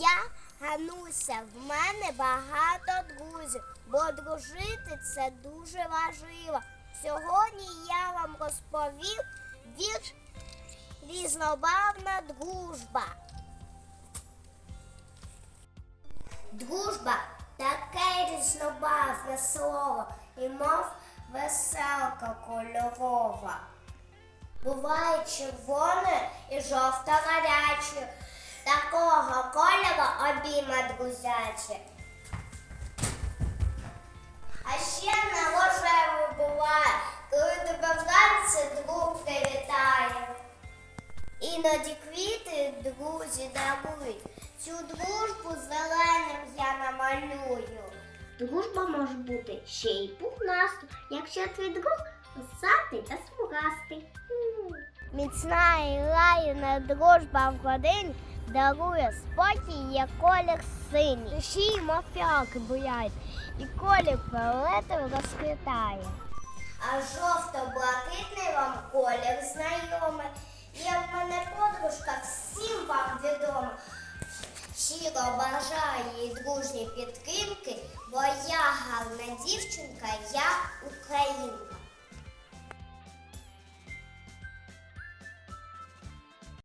Я Гануся, в мене багато друзів, бо дружити це дуже важливо. Сьогодні я вам розповів вірш різнобавна дружба. Дружба таке різнобавне слово, і мов веселка кольорова. Буває червоне і жовто гаряче, такого кольору обійма друзяче. А ще на рожеву буває, коли вранці друг привітає. Іноді квіти друзі дарують, цю дружбу зеленим я намалюю. Дружба може бути ще й пухнасту, якщо твій друг усатий та смугастий. Міцна і лаяна дружба в годині дарує спокій, як колір синій. Душі й мовфялки буяють, і колір фіолетовий розквітає. А жовто-блакитний вам колір знайомий. Є в мене подружка, всім вам відома. Щиро бажаю їй дружні підтримки, бо я гарна дівчинка, я українка.